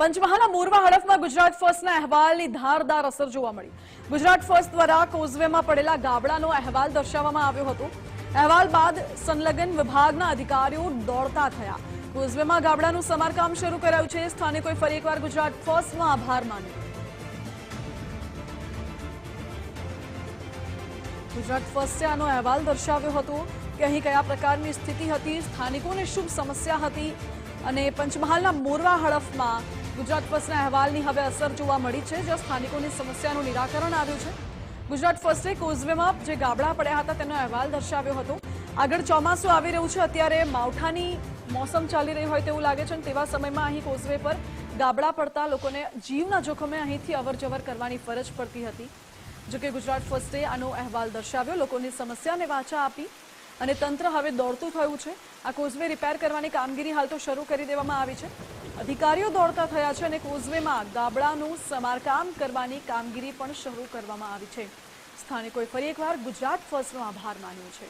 પંચમહાલના મોરવા હડફમાં ગુજરાત ફર્સ્ટના અહેવાલની ધારદાર અસર જોવા મળી. ગુજરાત ફર્સ્ટ દ્વારા કોઝવેમાં પડેલા ગાબડાનો અહેવાલ દર્શાવવામાં આવ્યો હતો. અહેવાલ બાદ સંલગ્ન વિભાગના અધિકારીઓ દોડતા થયા. કોઝવેમાં ગાબડાનું સમારકામ શરૂ કરાયું છે. સ્થાનિકોએ ફરી એકવાર ગુજરાત ફર્સ્ટનો આભાર માન્યો. ગુજરાત ફર્સ્ટે આનો અહેવાલ દર્શાવ્યો હતો કે અહીં કયા પ્રકારની સ્થિતિ હતી, સ્થાનિકોને શું સમસ્યા હતી અને પંચમહાલના મોરવા હડફમાં ગુજરાત ફર્સ્ટના અહેવાલની હવે અસર જોવા મળી છે, જ્યાં સ્થાનિકોની સમસ્યાનું નિરાકરણ આવ્યું છે. ગુજરાત ફર્સ્ટે કોઝવેમાં જે ગાબડા પડ્યા હતા, તેનો અહેવાલ દર્શાવ્યો હતો. આગળ ચોમાસું આવી રહ્યું છે, અત્યારે માવઠાની મોસમ ચાલી રહી હોય તેવું લાગે છે અને તેવા સમયમાં અહીં કોઝવે પર ગાબડા પડતા લોકોને જીવના જોખમે અહીંથી અવરજવર કરવાની ફરજ પડતી હતી. જોકે ગુજરાત ફર્સ્ટે આનો અહેવાલ દર્શાવ્યો, લોકોની સમસ્યાને વાચા આપી અને તંત્ર હવે દોડતું થયું છે. આ કોઝવે રિપેર કરવાની કામગીરી હાલ તો શરૂ કરી દેવામાં આવી છે. અધિકારીઓ દોડતા થયા છે અને કોઝવેમાં ગાબડાનું સમારકામ કરવાની કામગીરી પણ શરૂ કરવામાં આવી છે. સ્થાનિકોએ ફરી એકવાર ગુજરાત ફર્સ્ટનો આભાર માન્યો છે.